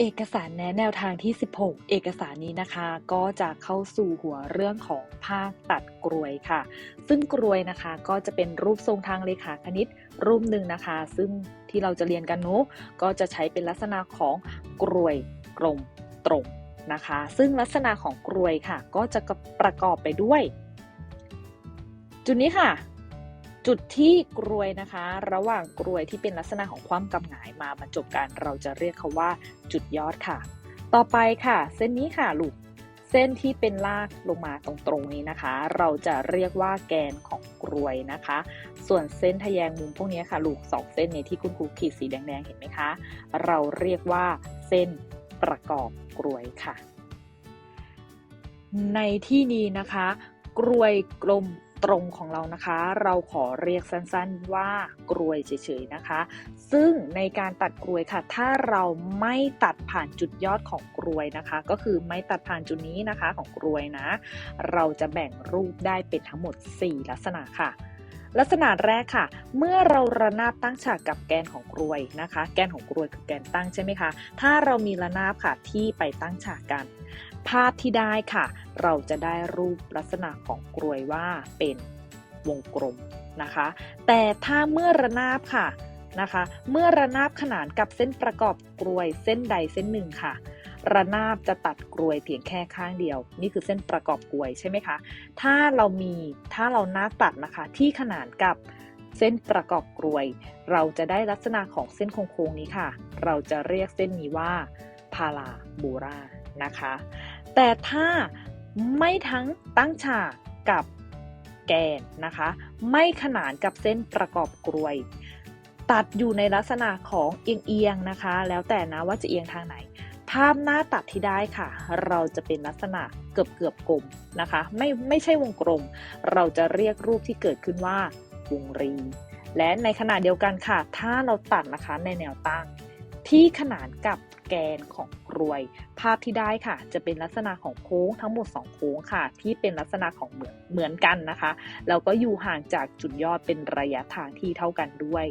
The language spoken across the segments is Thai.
เอกสารแนะแนวทางที่ 16 เอกสารนี้นะคะ ก็จะเข้าสู่หัวเรื่องของภาคตัดกรวยค่ะ ซึ่งกรวยนะคะก็จะเป็นรูปทรงทางเลขาคณิตรูปหนึ่งนะคะ ซึ่งที่เราจะเรียนกันเนาะก็จะใช้เป็นลักษณะของกรวยกลมตรงนะคะ ซึ่งลักษณะของกรวยค่ะ ก็จะประกอบไปด้วย จุดนี้ค่ะ จุดที่กรวยนะคะ ระหว่างกรวยที่เป็นลักษณะของความกำหงายมาบรรจบกันเราจะเรียกเขาว่าจุดยอดค่ะ ต่อไปค่ะ เส้นนี้ค่ะลูกเส้นที่เป็นลากลงมาตรงๆนี้นะคะ เราจะเรียกว่าแกนของกรวยนะคะ ส่วนเส้นทะแยงมุมพวกนี้ค่ะ ลูกสองเส้นนี้ที่คุณครูขีดสีแดงๆเห็นไหมคะ เราเรียกว่าเส้นประกอบกรวยค่ะ ในที่นี้นะคะ กรวยกลม ตรงของเรานะคะ เราขอเรียกสั้นๆว่ากรวยเฉยๆนะคะ ซึ่งในการตัดกรวยค่ะ ถ้าเราไม่ตัดผ่านจุดยอดของกรวยนะคะ ก็คือไม่ตัดผ่านจุดนี้นะคะของกรวยนะ เราจะแบ่งรูปได้เป็นทั้งหมด 4 ลักษณะค่ะ ลักษณะแรกค่ะ เมื่อเราระนาบตั้งฉากกับแกนของกรวยนะคะ แกนของกรวยคือแกนตั้งใช่ไหมคะ ถ้าเรามีระนาบค่ะที่ไปตั้งฉากกัน ภาพที่ได้ค่ะ เราจะได้รูปลักษณะของกรวยว่าเป็นวงกลมนะคะ แต่ถ้าเมื่อระนาบค่ะนะคะ เมื่อระนาบขนานกับเส้นประกอบกรวยเส้นใดเส้นหนึ่งค่ะ ระนาบจะตัดกรวยเพียงแค่ข้างเดียว นี่คือเส้นประกอบกรวยใช่ไหมคะ ถ้าเรามีถ้าเรานาบตัดนะคะ ที่ขนานกับเส้นประกอบกรวย เราจะได้ลักษณะของเส้นโค้งๆนี้ค่ะ เราจะเรียกเส้นนี้ว่าพาราโบรานะคะ แต่ถ้าไม่ทั้งตั้งฉากกับแกนนะคะ ไม่ขนานกับเส้นประกอบกรวย ตัดอยู่ในลักษณะของเอียงๆนะคะ แล้วแต่นะว่าจะเอียงทางไหนาพหน้าตัดที่ได้ค่ะ เราจะเป็นลักษณะเกือบเกือบกลมนะคะ ไม่ไม่ใช่วงกลม เราจะเรียกรูปที่เกิดขึ้นว่าวงรี และในขณะเดียวกันค่ะ ถ้าเราตัดนะคะในแนวตั้ง ที่ขนานกับแกนของกรวย ภาพที่ได้ค่ะ จะเป็นลักษณะของโค้งทั้งหมด 2 โค้งค่ะ ที่เป็นลักษณะของเหมือนเหมือนกันนะคะแล้วก็อยู่ห่างจากจุดยอดเป็นระยะทางที่เท่ากันด้วย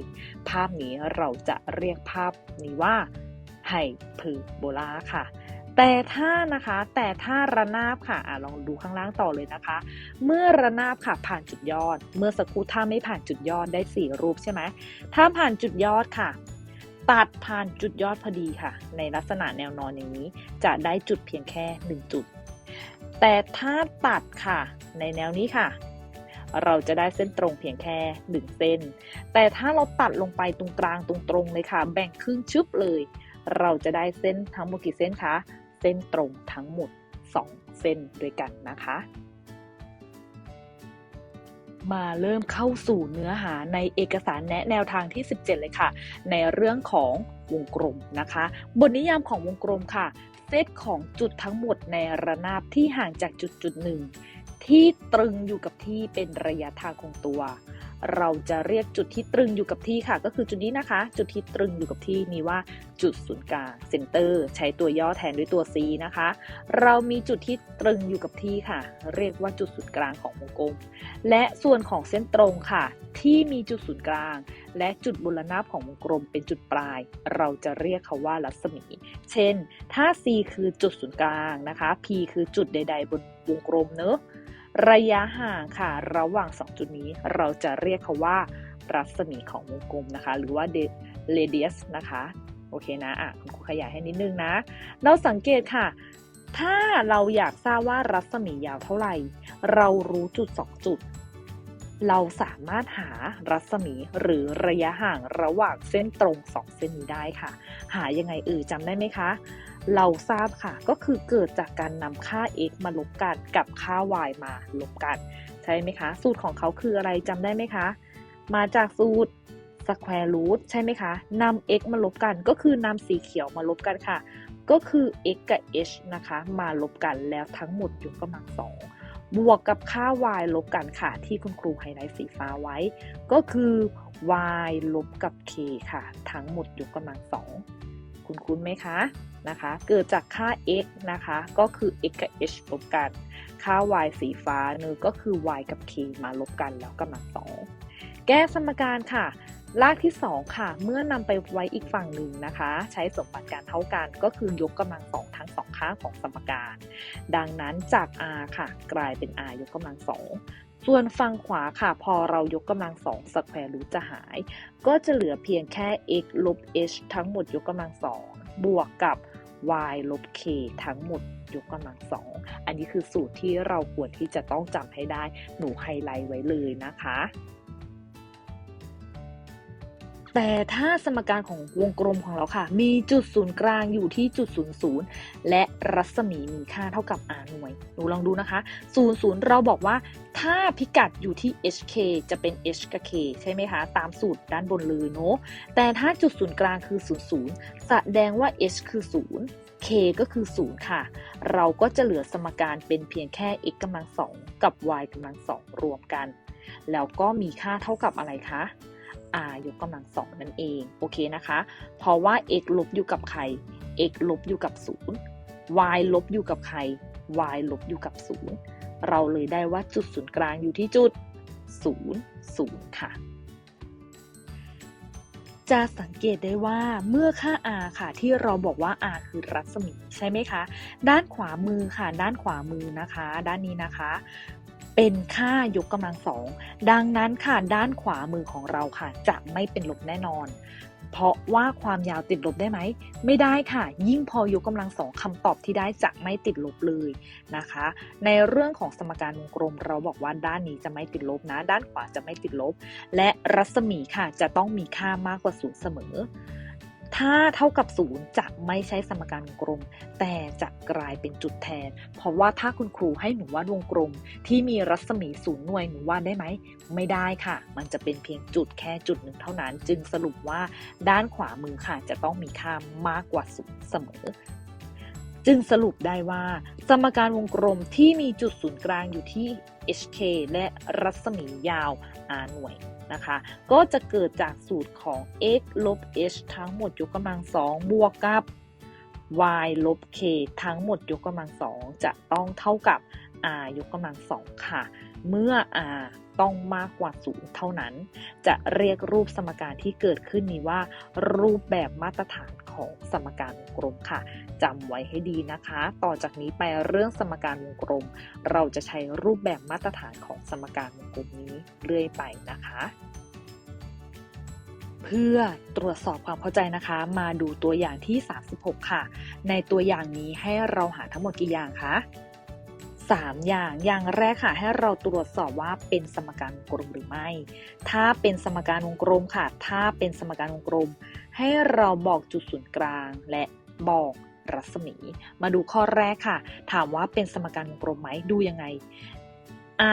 ภาพนี้เราจะเรียกภาพนี้ว่า ไฮเพอร์โบลาค่ะแต่ถ้านะคะแต่ถ้าระนาบค่ะอะลองดูข้างล่างต่อเลยนะคะ เมื่อระนาบค่ะผ่านจุดยอด เมื่อสักครู่ถ้าไม่ผ่านจุดยอดได้ 4 รูปใช่ไหมถ้าผ่านจุดยอดค่ะ ตัดผ่านจุดยอดพอดีค่ะ ในลักษณะแนวนอนอย่างนี้ จะได้จุดเพียงแค่ 1 จุด แต่ถ้าตัดค่ะ ในแนวนี้ค่ะ เราจะได้เส้นตรงเพียงแค่1เส้น แต่ถ้าเราตัดลงไปตรงกลางตรงๆเลยค่ะ แบ่งครึ่งชึบเลย เราจะได้เส้นทั้งหมดกี่เส้นคะ เส้นตรงทั้งหมด 2 เส้นด้วยกันนะคะ มาเริ่มเข้าสู่เนื้อหาในเอกสารแนะแนวทางที่ 17 เลยค่ะ ในเรื่องของวงกลมนะคะ บทนิยามของวงกลมค่ะ เซตของจุดทั้งหมดในระนาบที่ห่างจากจุดจุดหนึ่งที่ตรึงอยู่กับที่เป็นระยะทางคงตัว เราจะเรียกจุดที่ตรึงอยู่กับที่ค่ะ ก็คือจุดนี้นะคะ จุดที่ตรึงอยู่กับที่มีว่าจุดศูนย์กลางเซนเตอร์ใช้ตัวย่อแทนด้วยตัว C นะคะ เรามีจุดที่ตรึงอยู่กับที่ค่ะ เรียกว่าจุดศูนย์กลางของวงกลม และส่วนของเส้นตรงค่ะ ที่มีจุดศูนย์กลาง และจุดบนระนาบของวงกลมเป็นจุดปลาย เราจะเรียกเขาว่ารัศมี เช่น ถ้า C คือจุดศูนย์กลางนะคะ P คือจุดใด ๆ บนวงกลมเนอะ ระยะห่างค่ะ ระหว่าง 2 จุดนี้เราจะเรียกเขาว่า รัศมีของวงกลมนะคะ หรือว่า radius นะคะ โอเคนะ อะคุณครูขยายให้นิดนึงนะ เราสังเกตค่ะ ถ้าเราอยากทราบว่ารัศมียาวเท่าไหร่ เรารู้จุด 2 จุด เราสามารถหารัศมีหรือระยะห่างระหว่างเส้นตรง 2 เส้นนี้ได้ค่ะ หายังไงเอ่ยจำได้ไหมคะ เราทราบค่ะก็คือเกิดจากการนำค่า x มาลบกันกับค่า y มาลบกันใช่ไหมคะ สูตรของเขาคืออะไรจำได้ไหมคะ มาจากสูตร square root ใช่ไหมคะนำ x มาลบกันก็คือนำสีเขียวมาลบกันค่ะ ก็คือ x กับ h นะคะ มาลบกันแล้วทั้งหมดยกกำลังสองบวกกับค่า y ลบกันค่ะ ที่คุณครูไฮไลท์สีฟ้าไว้ ก็คือ y ลบกับ k ค่ะ ทั้งหมดยกกำลังสอง คุณคุ้นไหมคะนะคะ เกิดจากค่า x นะคะ ก็คือ x กับ h ลบกัน ค่า y สีฟ้าเนอก็คือ y กับ k มาลบกันแล้วกำลังสองแก้สมการค่ะรากที่ 2 ค่ะ เมื่อนำไปไว้อีกฝั่งหนึ่งนะคะ ใช้สมบัติการเท่ากันก็คือยกกำลังสองทั้งสองข้างของสมการ ดังนั้นจาก r ค่ะ กลายเป็น r ยกกำลังสอง ส่วนฝั่งขวาค่ะ พอเรายกกำลังสองสแควร์รูทจะหาย ก็จะเหลือเพียงแค่ x ลบ h ทั้งหมดยกกำลังสองบวกกับ y ลบ k ทั้งหมดยกกำลังสองอันนี้คือสูตรที่เราควรที่จะต้องจำให้ได้หนูไฮไลท์ไว้เลยนะคะ แต่ถ้าสมการของวงกลมของเราค่ะ มีจุดศูนย์กลางอยู่ที่จุดศูนย์ศูนย์และรัศมีมีค่าเท่ากับ r หน่วยหนูลองดูนะคะศูนย์ศูนย์เราบอกว่า ถ้าพิกัดอยู่ที่ hk จะเป็น h กับ k ใช่ไหมคะ ตามสูตรด้านบนเลยเนาะแต่ถ้าจุดศูนย์กลางคือ0 0แสดงว่า h คือ0 k ก็คือ 0 ค่ะ เราก็จะเหลือสมการเป็นเพียงแค่ x กำลัง2กับ y กำลัง2รวมกัน แล้วก็มีค่าเท่ากับอะไรคะ r ยกกำลัง2นั่นเอง โอเคนะคะ เพราะว่า x ลบอยู่กับใคร x ลบอยู่กับ 0 y ลบอยู่กับใคร y ลบอยู่กับ 0 เราเลยได้ว่าจุดศูนย์กลางอยู่ที่จุด 0 0 ค่ะ จะสังเกตได้ว่าเมื่อค่า r ค่ะ ที่เราบอกว่า r คือรัศมีใช่ไหมคะ ด้านขวามือค่ะ ด้านขวามือนะคะ ด้านนี้นะคะ เป็นค่ายกกำลังสอง ดังนั้นค่ะด้านขวามือของเราค่ะ จะไม่เป็นลบแน่นอน เพราะว่าความยาวติดลบได้ไหม ไม่ได้ค่ะ ยิ่งพอยกกำลังสองคำตอบที่ได้จะไม่ติดลบเลยนะคะ ในเรื่องของสมการวงกลมเราบอกว่าด้านนี้จะไม่ติดลบนะ ด้านขวาจะไม่ติดลบ และรัศมีค่ะจะต้องมีค่ามากกว่าศูนย์เสมอ ถ้าเท่ากับศูนย์จะไม่ใช่สมการวงกลม แต่จะกลายเป็นจุดแทน เพราะว่าถ้าคุณครูให้หนูวาดวงกลม ที่มีรัศมีศูนย์หน่วยหนูวาดได้ไหม ไม่ได้ค่ะ มันจะเป็นเพียงจุดแค่จุดหนึ่งเท่านั้น จึงสรุปว่าด้านขวามือค่ะจะต้องมีค่ามากกว่าศูนย์เสมอจึงสรุปได้ว่า สมการวงกลมที่มีจุดศูนย์กลางอยู่ที่ hk และรัศมียาว r หน่วย นะคะ ก็จะเกิดจากสูตรของ x ลบ h ทั้งหมดยกกำลังสองบวกกับ y ลบ k ทั้งหมดยกกำลังสองจะต้องเท่ากับ r ยกกำลังสองค่ะ เมื่อ r ต้องมากกว่าศูนย์เท่านั้น จะเรียกรูปสมการที่เกิดขึ้นนี้ว่า รูปแบบมาตรฐาน ของสมการวงกลมค่ะจำไว้ให้ดีนะคะ ต่อจากนี้ไปเรื่องสมการวงกลม เราจะใช้รูปแบบมาตรฐานของสมการวงกลมนี้เรื่อยไปนะคะเพื่อตรวจสอบความเข้าใจนะคะ มาดูตัวอย่างที่ 36 ค่ะ ในตัวอย่างนี้ให้เราหาทั้งหมดกี่อย่างคะ 3 อย่าง อย่างแรกค่ะ ให้เราตรวจสอบว่าเป็นสมการวงกลมหรือไม่ ถ้าเป็นสมการวงกลมค่ะ ถ้าเป็นสมการวงกลม ให้เราบอกจุดศูนย์กลางและบอกรัศมี มาดูข้อแรกค่ะ ถามว่าเป็นสมการวงกลมไหม ดูยังไง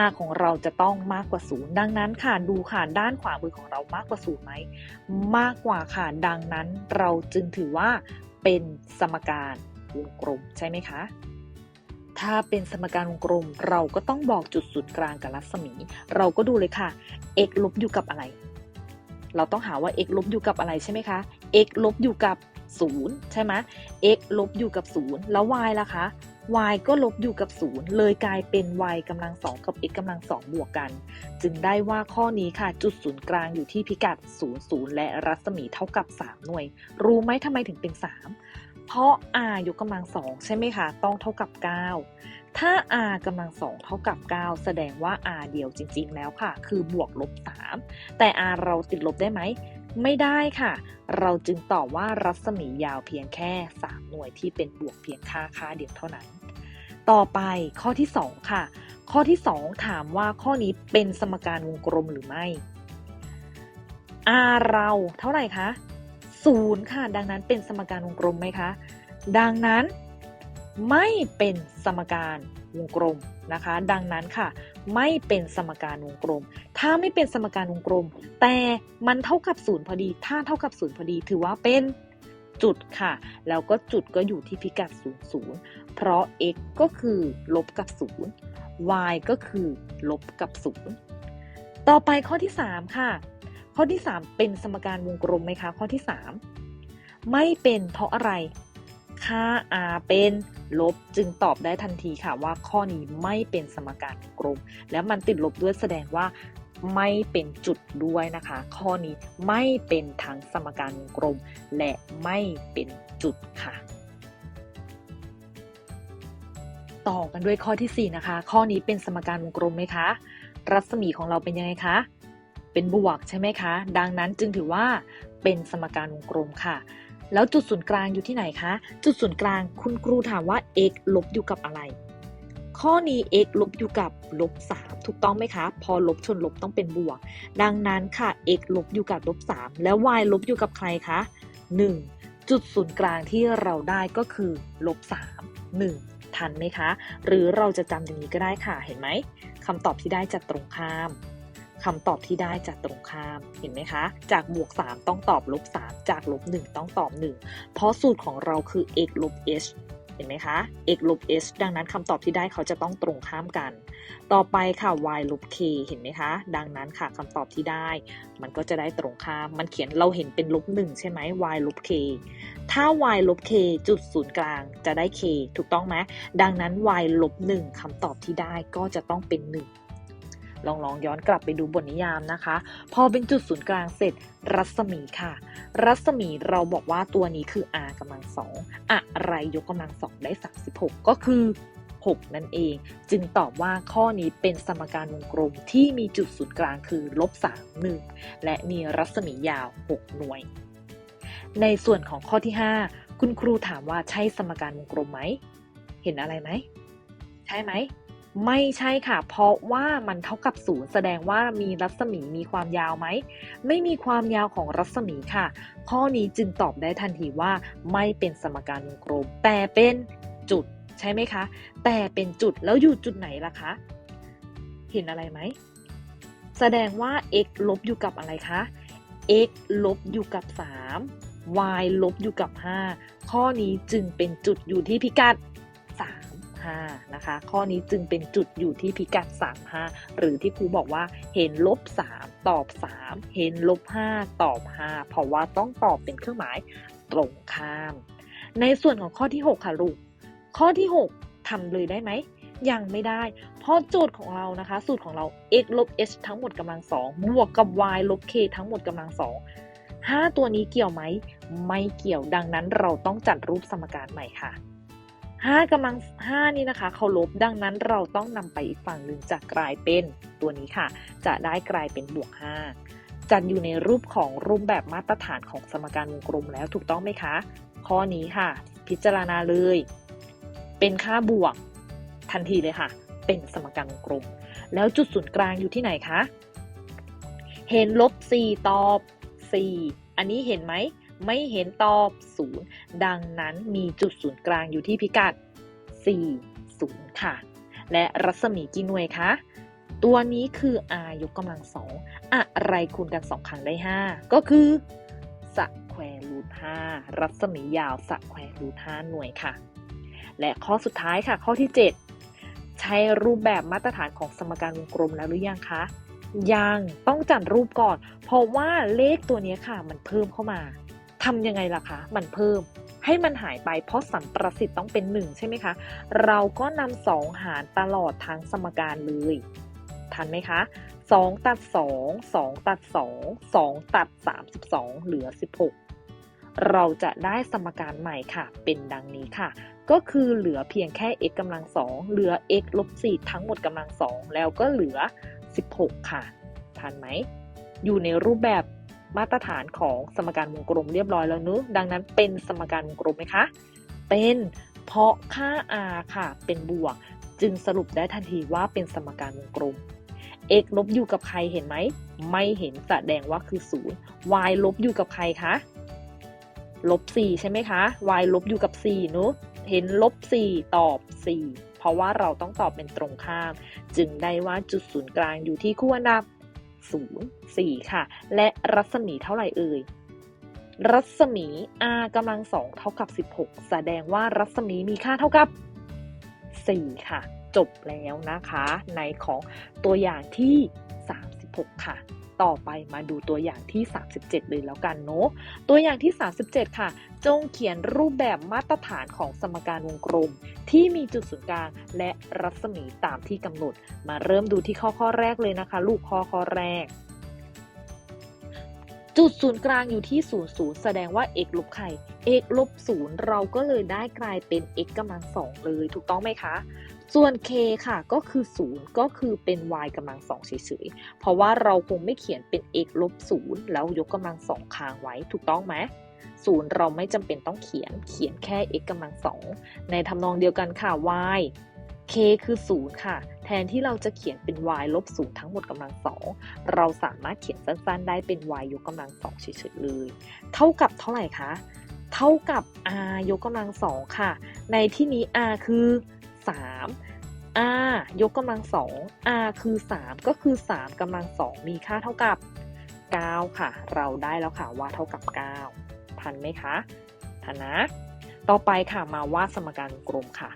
r ของเราจะต้องมากกว่าศูนย์ดังนั้นค่ะ ดูค่ะด้านขวามือของเรามากกว่าศูนย์ไหม มากกว่าค่ะ ดังนั้นเราจึงถือว่าเป็นสมการวงกลมใช่ไหมคะ ถ้าเป็นสมการวงกลมเราก็ต้องบอกจุดศูนย์กลางกับรัศมี เราก็ดูเลยค่ะ x ลบอยู่กับอะไร เราต้องหาว่า x ลบอยู่กับอะไรใช่ไหมคะ x ลบอยู่กับ 0 ใช่ไหม x ลบอยู่กับ 0 แล้ว y ล่ะคะ y ก็ลบอยู่กับ 0 เลยกลายเป็น y กำลัง2กับ x กำลัง2บวกกัน จึงได้ว่าข้อนี้ค่ะ จุดศูนย์กลางอยู่ที่พิกัด 0 0 และรัศมีเท่ากับ 3 หน่วย รู้ไหมทำไมถึงเป็น 3 เพราะ r ยกกำลัง2ใช่ไหมคะ ต้องเท่ากับ 9 ถ้า r กำลัง2เท่ากับ 9 แสดงว่า r เดียวจริง ๆ แล้วค่ะ คือบวกลบ 3 แต่ r เราติดลบได้ไหม ไม่ได้ค่ะ เราจึงตอบว่ารัศมียาวเพียงแค่ 3 หน่วยที่เป็นบวกเพียงค่าค่าเดียวเท่านั้น ต่อไปข้อที่ 2 ค่ะ ข้อที่ 2 ถามว่าข้อนี้เป็นสมการวงกลมหรือไม่ r เราเท่าไหร่คะ 0ค่ะ ดังนั้นเป็นสมการวงกลมไหมคะ ดังนั้นไม่เป็นสมการวงกลมนะคะ ดังนั้นค่ะ ไม่เป็นสมการวงกลม ถ้าไม่เป็นสมการวงกลม แต่มันเท่ากับศูนย์พอดี ถ้าเท่ากับศูนย์พอดีถือว่าเป็นจุดค่ะ แล้วก็จุดก็อยู่ที่พิกัด 0 0 เพราะ x ก็คือลบกับ 0 y ก็คือลบกับ 0 ต่อไปข้อที่ 3 ค่ะ ข้อที่ 3 เป็นสมการวงกลมไหมคะ ข้อที่ 3 ไม่เป็นเพราะอะไร ค่า r เป็นลบจึงตอบได้ทันทีค่ะว่าข้อนี้ไม่เป็นสมการวงกลม แล้วมันติดลบด้วยแสดงว่าไม่เป็นจุดด้วยนะคะ ข้อนี้ไม่เป็นทั้งสมการวงกลม และไม่เป็นจุดค่ะ ต่อกันด้วยข้อที่ 4 นะคะ ข้อนี้เป็นสมการวงกลมไหมคะ รัศมีของเราเป็นยังไงคะ เป็นบวกใช่ไหมคะ ดังนั้นจึงถือว่าเป็นสมการวงกลมค่ะ แล้วจุดศูนย์กลางอยู่ที่ไหนคะ จุดศูนย์กลางคุณครูถามว่า x ลบอยู่กับอะไร ข้อนี้ x ลบอยู่กับลบ3ถูกต้องไหมคะ พอลบชนลบต้องเป็นบวก ดังนั้นค่ะ x ลบอยู่กับลบ3แล้ว y ลบอยู่กับใครคะ1จุดศูนย์กลางที่เราได้ก็คือลบ3 1ทันไหมคะ หรือเราจะจำอย่างนี้ก็ได้ค่ะ เห็นไหมคำตอบที่ได้จะตรงข้าม คำตอบที่ได้จะตรงข้ามเห็นไหมคะ จากบวก 3 ต้องตอบลบ 3 จากลบ 1 ต้องตอบ 1 เพราะสูตรของเราคือ x ลบ h เห็นไหมคะ x ลบ h ดังนั้นคำตอบที่ได้เขาจะต้องตรงข้ามกัน ต่อไปค่ะ y ลบ k เห็นไหมคะ ดังนั้นค่ะคำตอบที่ได้ มันก็จะได้ตรงข้าม มันเขียนเราเห็นเป็นลบ1ใช่ไหม y ลบ k ถ้า y ลบ k จุดศูนย์กลางจะได้ k ถูกต้องไหม ดังนั้น y ลบ1คำตอบที่ได้ก็จะต้องเป็น 1 ลองลองย้อนกลับไปดูบทนิยามนะคะ พอเป็นจุดศูนย์กลางเสร็จรัศมีค่ะ รัศมีเราบอกว่าตัวนี้คือ r กำลังสองอะไรยกกำลังสองได้ 36 ก็คือ 6 นั่นเอง จึงตอบว่าข้อนี้เป็นสมการวงกลมที่มีจุดศูนย์กลางคือลบ3 1 และมีรัศมียาว 6 หน่วย ในส่วนของข้อที่ 5 คุณครูถามว่าใช่สมการวงกลมไหม เห็นอะไรไหม ใช่ไหม ไม่ใช่ค่ะ เพราะว่ามันเท่ากับศูนย์แสดงว่ามีรัศมีมีความยาวไหม ไม่มีความยาวของรัศมีค่ะ ข้อนี้จึงตอบได้ทันทีว่า ไม่เป็นสมการวงกลม แต่เป็นจุดใช่ไหมคะ แต่เป็นจุดแล้วอยู่จุดไหนล่ะคะ เห็นอะไรไหม แสดงว่า x ลบอยู่กับอะไรคะ x ลบอยู่กับ 3 y ลบอยู่กับ 5 ข้อนี้จึงเป็นจุดอยู่ที่พิกัด 3 5 นะคะ ข้อนี้จึงเป็นจุดอยู่ที่พิกัด 3 5 หรือที่ครูบอกว่าเห็นลบ 3 ตอบ 3 เห็นลบ 5 ตอบ 5 เพราะว่าต้องตอบเป็นเครื่องหมายตรงข้าม ในส่วนของข้อที่ 6 ค่ะลูก ข้อที่ 6ทำเลยได้ไหม ยังไม่ได้ เพราะโจทย์ของเรานะคะ สูตรของเรา x ลบ h ทั้งหมดกำลังสองบวกกับ y ลบ k ทั้งหมดกำลังสองห้าตัวนี้เกี่ยวไหม ไม่เกี่ยวดังนั้นเราต้องจัดรูปสมการใหม่ค่ะ ห้ากำลังห้านี่นะคะ เขาลบดังนั้นเราต้องนำไปอีกฝั่งหนึ่งจะกลายเป็นตัวนี้ค่ะ จะได้กลายเป็นบวกห้าจัดอยู่ในรูปของรูปแบบมาตรฐานของสมการวงกลมแล้วถูกต้องไหมคะ ข้อนี้ค่ะ พิจารณาเลย เป็นค่าบวก ทันทีเลยค่ะ เป็นสมการวงกลม แล้วจุดศูนย์กลางอยู่ที่ไหนคะ เห็นลบ 4 ตอบ 4 อันนี้เห็นไหม ไม่เห็นตอบ 0 ดังนั้นมีจุดศูนย์กลางอยู่ที่พิกัด 4 0 ค่ะ และรัศมีกี่หน่วยคะตัวนี้คือ r ยกกำลังสองอะไรคูณกัน2ครั้งได้ 5 ก็คือสแควรูท5รัศมียาวสแควรูท5หน่วยค่ะ และข้อสุดท้ายค่ะ ข้อที่ 7 ใช้รูปแบบมาตรฐานของสมการวงกลมแล้วหรือยังคะยังต้องจัดรูปก่อน เพราะว่าเลขตัวนี้ค่ะ มันเพิ่มเข้ามา ทำยังไงล่ะคะ มันเพิ่มให้มันหายไปเพราะสัมประสิทธิ์ต้องเป็น 1 ใช่ไหมคะ เราก็นำสองหารตลอดทั้งสมการเลยทันไหมคะ 2 ตัด 2 2 ตัด 2 2 ตัด 32 เหลือ 16 เราจะได้สมการใหม่ค่ะ เป็นดังนี้ค่ะ ก็คือเหลือเพียงแค่ x กำลัง 2 เหลือ x ลบ 4 ทั้งหมดกำลัง 2 แล้วก็เหลือ 16 ค่ะ ทันไหม อยู่ในรูปแบบ มาตรฐานของสมการวงกลมเรียบร้อยแล้วเนอะดังนั้นเป็นสมการวงกลมไหมคะ เป็นเพราะค่า r ค่ะ เป็นบวก จึงสรุปได้ทันทีว่าเป็นสมการวงกลม x ลบอยู่กับใครเห็นไหม ไม่เห็นแสดงว่าคือ 0 y ลบอยู่กับใครคะลบ4ใช่ไหมคะ y ลบอยู่กับ4เนอะเห็นลบ4ตอบ 4 เพราะว่าเราต้องตอบเป็นตรงข้าม จึงได้ว่าจุดศูนย์กลางอยู่ที่คู่อันดับ 0 4 ค่ะ และรัศมีเท่าไหร่เอ่ย รัศมี r กำลังสองเท่ากับ 16 แสดงว่ารัศมีมีค่าเท่ากับ 4 ค่ะ จบแล้วนะคะ ในของตัวอย่างที่ 16ค่ะ ต่อไปมาดูตัวอย่างที่ 37 เลยแล้วกันเนาะตัวอย่างที่ 37 ค่ะ จงเขียนรูปแบบมาตรฐานของสมการวงกลม ที่มีจุดศูนย์กลางและรัศมีตามที่กำหนด มาเริ่มดูที่ข้อข้อแรกเลยนะคะ ลูกข้อข้อแรกจุดศูนย์กลางอยู่ที่0 0แสดงว่า x ลบไข่ x ลบ0เราก็เลยได้กลายเป็น x กำลัง2เลย ถูกต้องไหมคะ ส่วน k ค่ะก็คือ 0 ก็คือเป็น y กำลัง2เฉยๆ เพราะว่าเราคงไม่เขียนเป็น x ลบ0แล้วยกกำลัง2ค้างไว้ถูกต้องไหมศูนย์เราไม่จำเป็นต้องเขียนเขียนแค่ x กำลัง2ในทำนองเดียวกันค่ะ y k คือ 0 ค่ะ แทนที่เราจะเขียนเป็น y ลบ0ทั้งหมดกำลัง2เราสามารถเขียนสั้นๆ ได้เป็น y ยกกำลัง2เฉยๆเลย เท่ากับเท่าไหร่คะ เท่ากับ r ยกกำลัง2ค่ะ ในที่นี้ r คือ 3 r ยกกำลัง2 r คือ 3 ก็คือ 3กำลัง2มีค่าเท่ากับ 9 ค่ะ เราได้แล้วค่ะว่าเท่ากับ 9 ทันไหมคะทันนะ ต่อไปค่ะมาวาดสมการกลมค่ะ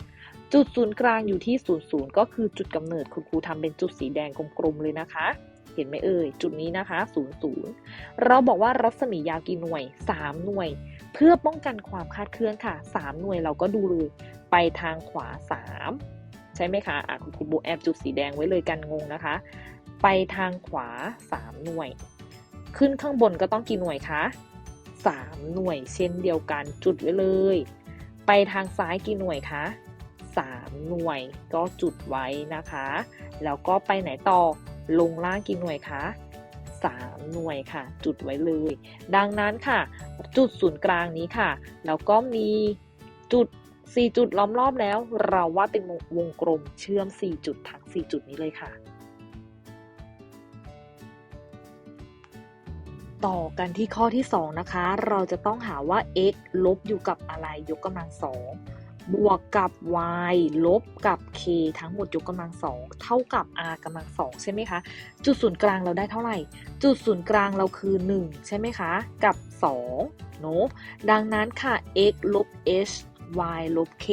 จุดศูนย์กลางอยู่ที่0 0ก็คือจุดกำเนิดคุณครูทำเป็นจุดสีแดงกลมๆเลยนะคะเห็นไหมเอ่ย จุดนี้นะคะ 0 0 เราบอกว่ารัศมียาวกี่หน่วย 3 หน่วย เพื่อป้องกันความคลาดเคลื่อนค่ะ 3 หน่วยเราก็ดูเลย ไปทางขวา 3 ใช่ไหมคะอะคุณครูโบแอบจุดสีแดงไว้เลยกันงงนะคะ ไปทางขวา 3 หน่วย ขึ้นข้างบนก็ต้องกี่หน่วยคะ3 หน่วยเช่นเดียวกันจุดไว้เลย ไปทางซ้ายกี่หน่วยคะ3 หน่วยก็จุดไว้นะคะ แล้วก็ไปไหนต่อลงล่างกี่หน่วยคะ3 หน่วยค่ะ จุดไว้เลย ดังนั้นค่ะ จุดศูนย์กลางนี้ค่ะ แล้วก็มีจุด 4 จุดล้อมรอบแล้ว เราว่าเป็นวงกลมเชื่อม 4 จุดทั้ง 4 จุดนี้เลยค่ะ ต่อกันที่ข้อที่ 2 นะคะ เราจะต้องหาว่า x ลบอยู่กับอะไรยกกำลังสองบวกกับ y ลบกับ k ทั้งหมดยกกำลังสองเท่ากับ r กำลังสองใช่ไหมคะ จุดศูนย์กลางเราได้เท่าไหร่ จุดศูนย์กลางเราคือ 1 ใช่ไหมคะ กับ 2เนอะดังนั้นค่ะ x ลบ h y ลบ k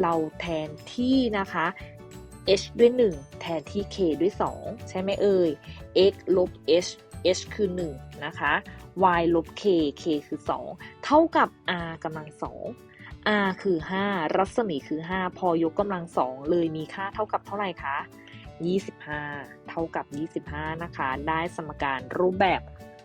เราแทนที่นะคะ h ด้วย 1 แทนที่ k ด้วย 2 ใช่ไหมเอ่ย x ลบ h h คือ 1 นะคะ y ลบ k k คือ 2 เท่ากับ r กำลัง 2 r คือ 5 รัศมีคือ 5 พอยกกำลัง 2 เลยมีค่าเท่ากับเท่าไหร่คะ 25 เท่ากับ 25 นะคะ ได้สมการรูปแบบ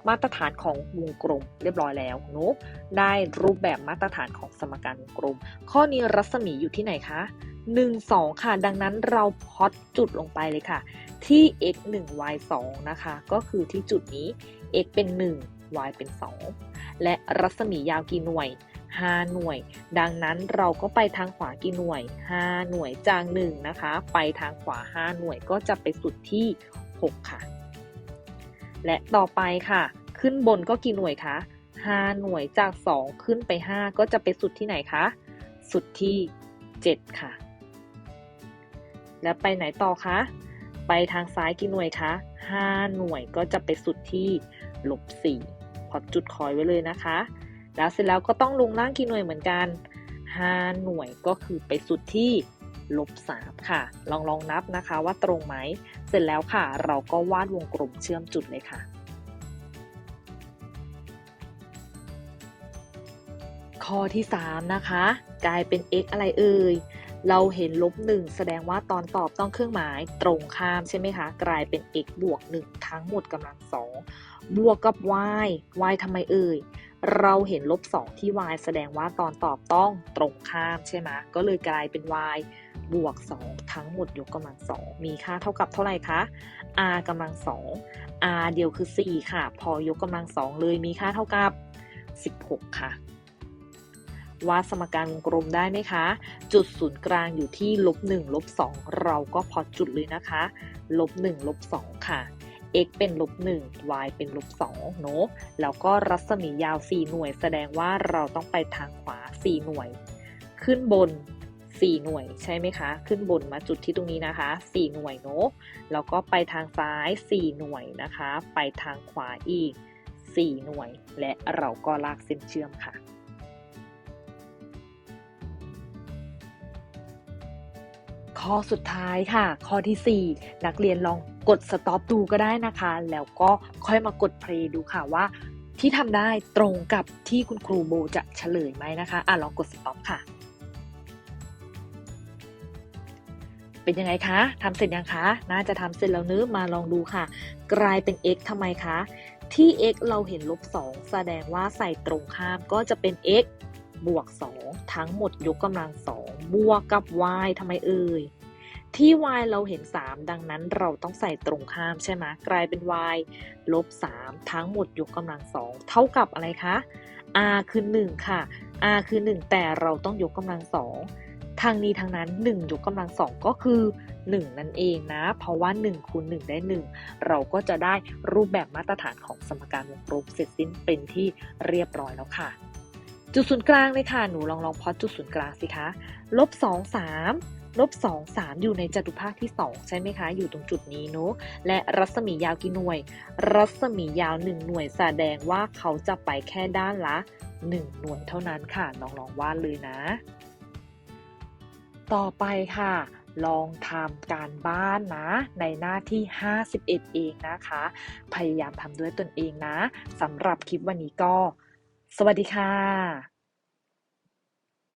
มาตรฐานของวงกลมเรียบร้อยแล้วเนอะได้รูปแบบมาตรฐานของสมการวงกลม ข้อนี้รัศมีอยู่ที่ไหนคะ1 2 ค่ะ ดังนั้นเราพอดจุดลงไปเลยค่ะ ที่ x 1 y 2นะคะ ก็คือที่จุดนี้ x เป็น 1 y เป็น 2 และรัศมียาวกี่หน่วย 5 หน่วย ดังนั้นเราก็ไปทางขวากี่หน่วย 5 หน่วยจาก1นะคะ ไปทางขวา 5 หน่วยก็จะไปสุดที่ 6 ค่ะ และต่อไปค่ะ ขึ้นบนก็กี่หน่วยคะ5 หน่วยจาก 2 ขึ้นไป 5 ก็จะไปสุดที่ไหนคะ สุดที่ 7 ค่ะ แล้วไปไหนต่อคะ ไปทางซ้ายกี่หน่วยคะ 5 หน่วยก็จะไปสุดที่ลบ4พอจุดคอยไว้เลยนะคะ แล้วเสร็จแล้วก็ต้องลงล่างกี่หน่วยเหมือนกัน 5 หน่วยก็คือไปสุดที่ ลบ3ค่ะ ลองลองนับนะคะว่าตรงไหม เสร็จแล้วค่ะ เราก็วาดวงกลมเชื่อมจุดเลยค่ะ ข้อที่3นะคะ กลายเป็น x อะไรเอ่ยเราเห็นลบ1แสดงว่าตอนตอบต้องเครื่องหมายตรงข้ามใช่ไหมคะ กลายเป็น x บวก 1 ทั้งหมดกำลัง 2 บวกกับ y y ทำไมเอ่ย เราเห็นลบ2ที่ y แสดงว่าตอนตอบต้องตรงข้ามใช่ไหมก็เลยกลายเป็น y บวก 2 ทั้งหมดยกกำลัง 2 มีค่าเท่ากับเท่าไหร่คะ r กำลัง 2 r เดียวคือ 4 ค่ะ พอยกกำลัง 2 เลยมีค่าเท่ากับ 16 ค่ะวาดสมการวงกลมได้ไหมคะ จุดศูนย์กลางอยู่ที่ลบ1ลบ2เราก็พอจุดเลยนะคะลบ1ลบ2ค่ะ x เป็นลบ1 y เป็นลบ2เนอะแล้วก็รัศมียาว 4 หน่วย แสดงว่าเราต้องไปทางขวา 4 หน่วย ขึ้นบน 4 หน่วยใช่ไหมคะ ขึ้นบนมาจุดที่ตรงนี้นะคะ 4 หน่วยเนอะแล้วก็ไปทางซ้าย 4 หน่วยนะคะ ไปทางขวาอีก 4 หน่วย และเราก็ลากเส้นเชื่อมค่ะข้อสุดท้ายค่ะ ข้อที่ 4 นักเรียนลองกด stop ดูก็ได้นะคะ แล้วก็ค่อยมากด play ดูค่ะว่า ที่ทำได้ตรงกับที่คุณครูโบจะเฉลยไหมนะคะ อะลองกด stop ค่ะ เป็นยังไงคะทำเสร็จยังคะ น่าจะทำเสร็จแล้วเนื้อมาลองดูค่ะ กลายเป็น x ทำไมคะ ที่ x เราเห็นลบ 2 แสดงว่าใส่ตรงข้ามก็จะเป็น x บวก 2 ทั้งหมดยกกำลัง 2 บวกกับ y ทำไมเอ่ยที่ y เราเห็น 3 ดังนั้นเราต้องใส่ตรงข้ามใช่ไหมกลายเป็น y ลบ 3 ทั้งหมดยกกำลัง 2 เท่ากับอะไรคะ r คือ 1 ค่ะ r คือ 1 แต่เราต้องยกกำลัง 2 ทางนี้ทางนั้น 1 ยกกำลัง2ก็คือ 1 นั่นเองนะ เพราะว่า1คูณ1ได้ 1 เราก็จะได้รูปแบบมาตรฐานของสมการวงกลมเสร็จสิ้นเป็นที่เรียบร้อยแล้วค่ะ จุดศูนย์กลางเลยค่ะ หนูลองลองพอดจุดศูนย์กลางสิคะลบสองสามลบสองสามอยู่ในจัตุภาคที่สองใช่ไหมคะ อยู่ตรงจุดนี้เนาะและรัศมียาวกี่หน่วย รัศมียาวหนึ่งหน่วยแสดงว่าเขาจะไปแค่ด้านละหนึ่งหน่วยเท่านั้นค่ะลองลองวาดเลยนะ ต่อไปค่ะ ลองทำการบ้านนะ ในหน้าที่ 51 เองนะคะ พยายามทำด้วยตนเองนะสำหรับคลิปวันนี้ก็ สวัสดีค่ะ